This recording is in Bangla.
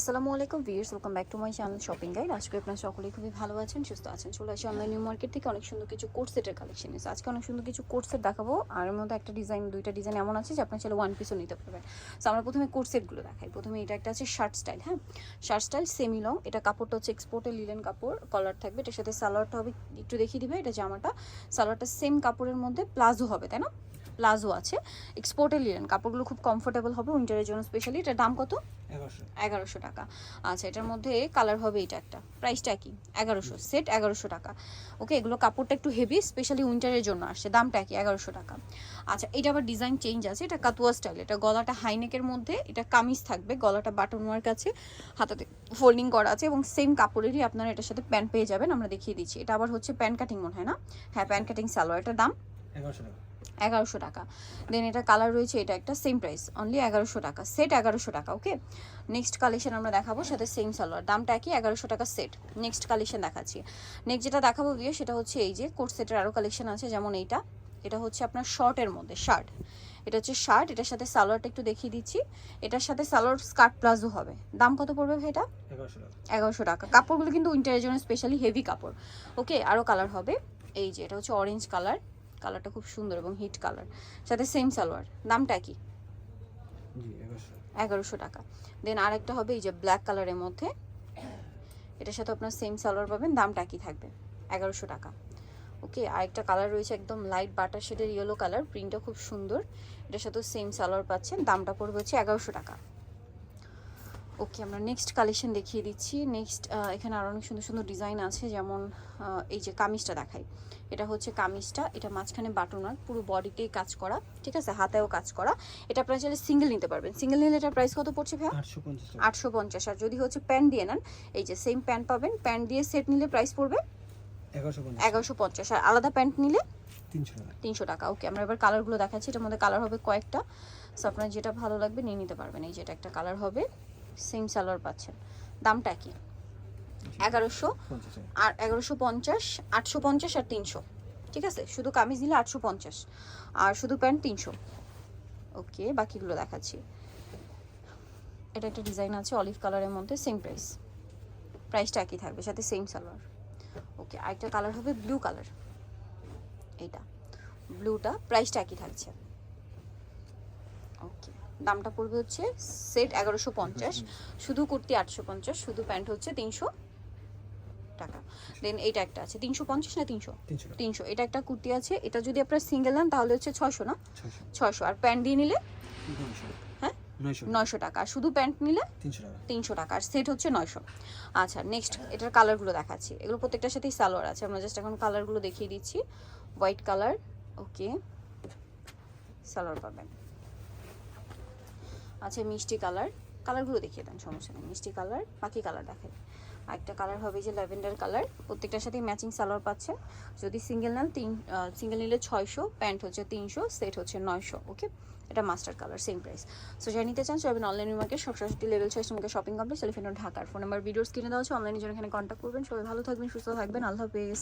আসসালামু আলাইকুম viewers, welcome back to my channel shopping guide. আজকে আপনারা সকলেই খুবই ভালো আছেন, সুস্থ আছেন। চলে আসি অনলাইন নিউ মার্কেট থেকে অনেক সুন্দর কিছু কোট সেটের কালেকশন এসে আজকে অনেক সুন্দর কিছু কোট সেট দেখাবো। আর এর মধ্যে একটা ডিজাইন দুইটা ডিজাইন এমন আছে যে আপনার চাইলে ওয়ান পিসও নিতে পারবেন। সো আমরা প্রথমে কোট সেটগুলো দেখাই। প্রথমে এটা একটা আছে শার্ট স্টাইল হ্যাঁ? শার্ট স্টাইল সেমি লং এটা কাপড়টা হচ্ছে এক্সপোর্টের লিলেন কাপড় কলার থাকবে। এটার সাথে সালোয়ারটা হবে, একটু দেখিয়ে দিবে, এটা জামাটা। সালোয়ারটা সেম কাপড়ের মধ্যে, প্লাজো হবে, তাই না? প্লাজো আছে। এক্সপোর্টের লিলেন কাপড়গুলো খুব কমফোর্টেবল হবে উইন্টারের জন্য স্পেশালি এটার দাম কত? এগারোশো। টাকা। আচ্ছা এটার মধ্যে কালার হবে এটা একটা। প্রাইসটা কি? এগারোশো। সেট এগারোশো টাকা। ওকে এগুলো কাপড়টা একটু হেভি স্পেশালি উইন্টারের জন্য আসছে। দামটা কি? এগারোশো টাকা। আচ্ছা এটা আবার ডিজাইন চেঞ্জ আছে। এটা কাতুয়া স্টাইল এটা গলাটা হাইনেকের মধ্যে এটা কামিজ থাকবে। গলাটা বাটন ওয়ার্ক আছে। হাতাতে ফোল্ডিং করা আছে এবং সেম কাপড়েরই আপনারা এটার সাথে প্যান্ট পেয়ে যাবেন। আমরা দেখিয়ে দিচ্ছি। এটা আবার হচ্ছে প্যান্ট কাটিং মনে হয় না? হ্যাঁ প্যান্ট কাটিং সালোয়ার এটার দাম? এগারোশো টাকা। এগারোশো টাকা। দেন এটা কালার রয়েছে এটা একটা সেম প্রাইস অনলি এগারোশো টাকা। সেট এগারোশো টাকা ওকে নেক্সট কালেকশন আমরা দেখাবো সাথে সেম সালোয়ার। দামটা একই এগারোশো টাকা সেট নেক্সট কালেকশন দেখাচ্ছি। নেক্সট যেটা দেখাবো গিয়ে সেটা হচ্ছে এই যে কোট সেটের আরও কালেকশন আছে যেমন এইটা। এটা হচ্ছে আপনার শর্টের মধ্যে শার্ট এটা হচ্ছে শার্ট এটার সাথে সালোয়ারটা একটু দেখিয়ে দিচ্ছি। এটার সাথে সালোয়ার স্কার্ট প্লাজো হবে। দাম কত পড়বে ভাই এটা? এগারোশো টাকা। এগারোশো টাকা। কাপড়গুলো কিন্তু উইন্টারের জন্য স্পেশালি হেভি কাপড় ওকে আরও কালার হবে। এই যে এটা হচ্ছে অরেঞ্জ কালার কালারটা খুব সুন্দর এবং হিট কালার। সাথে সেম সালোয়ার। দামটা কি? এগারোশো। টাকা। দেন আরেকটা হবে এই যে ব্ল্যাক কালারের মধ্যে। এটার সাথে আপনার সেম সালোয়ার পাবেন। দামটা কি থাকবে? এগারোশো টাকা। ওকে আরেকটা কালার রয়েছে একদম লাইট বাটার শেডের ইয়েলো কালার প্রিন্টটা খুব সুন্দর। এটার সাথেও সেম সালোয়ার পাচ্ছেন। দামটা পড়বে হচ্ছে এগারোশো টাকা। ওকে আমরা নেক্সট কালেকশন দেখিয়ে দিচ্ছি। নেক্সট এখানে আরও অনেক সুন্দর সুন্দর ডিজাইন আছে যেমন এই যে কামিজটা দেখাই। এটা হচ্ছে কামিজটা এটা মাঝখানে বাটন আর পুরো বডিতেই কাজ করা ঠিক আছে? হাতেও কাজ করা। এটা আপনারা চাইলে সিঙ্গেল নিতে পারবেন। সিঙ্গেল নিলে এটার প্রাইস কত পড়ছে ভাইয়া? আটশো পঞ্চাশ আর যদি হচ্ছে প্যান্ট দিয়ে নেন এই যে সেম প্যান্ট পাবেন। প্যান্ট দিয়ে সেট নিলে প্রাইস পড়বে এগারোশো পঞ্চাশ। আর আলাদা প্যান্ট নিলে? তিনশো টাকা। তিনশো টাকা। ওকে আমরা এবার কালারগুলো দেখাচ্ছি। এটার মধ্যে কালার হবে কয়েকটা। সো আপনার যেটা ভালো লাগবে নিয়ে নিতে পারবেন। এই যেটা একটা কালার হবে। সেম সালোয়ার পাচ্ছেন। দামটা কি এগারোশো আর এগারোশো পঞ্চাশ আটশো পঞ্চাশ আর তিনশো। ঠিক আছে? শুধু কামিজ নিলে আটশো পঞ্চাশ। আর শুধু প্যান্ট তিনশো। ওকে বাকিগুলো দেখাচ্ছি। এটা একটা ডিজাইন আছে অলিভ কালারের মধ্যে সেম প্রাইস প্রাইসটা একই থাকবে সাথে সেম সালোয়ার ওকে আরেকটা কালার হবে ব্লু কালার এইটা। ব্লুটা প্রাইসটা একই থাকছে। দামটা পড়বে হচ্ছে সেট এগারোশো পঞ্চাশ। শুধু কুর্তি আটশো পঞ্চাশ শুধু প্যান্ট হচ্ছে তিনশো টাকা। দেন এইটা একটা আছে তিনশো পঞ্চাশ না তিনশো? তিনশো এটা একটা কুর্তি আছে এটা যদি আপনার সিঙ্গেল নেন তাহলে হচ্ছে ছয়শো না? ছয়শো। আর প্যান্ট দিয়ে নিলে? নয়শো। হ্যাঁ? নয়শো। টাকা। আর শুধু প্যান্ট নিলে? তিনশো টাকা। আর সেট হচ্ছে নয়শো। আচ্ছা নেক্সট এটার কালারগুলো দেখাচ্ছি। এগুলো প্রত্যেকটার সাথেই সালোয়ার আছে। আমরা জাস্ট এখন কালারগুলো দেখিয়ে দিচ্ছি। হোয়াইট কালার ওকে সালোয়ার পাবেন। আচ্ছা মিষ্টি কালার। কালারগুলো দেখিয়ে দেন, সমস্যা নেই। মিষ্টি কালার, বাকি কালার দেখাই। আরেকটা কালার হবে যে ল্যাভেন্ডার কালার। প্রত্যেকটার সাথে ম্যাচিং সালোয়ার পাচ্ছেন যদি সিঙ্গেল নেন, তিন সিঙ্গেল নিলে ছয়শো প্যান্ট হচ্ছে তিনশো সেট হচ্ছে নয়শো ওকে এটা mustard colour same price so যারা নিতে চান সবাই অনলাইন মার্কেট সব সরাসরি লেভেল ছয় তোমাকে শপিং কমপ্লেক্স এলিফেন্ট ঢাকার। ফোন নাম্বার ভিডিওস কিনে দেওয়া হচ্ছে অনলাইনের জন্য এখানে কন্ট্যাক্ট করবেন। সবাই ভালো থাকবেন, সুস্থ থাকবেন। আল্লাহ হাফেজ।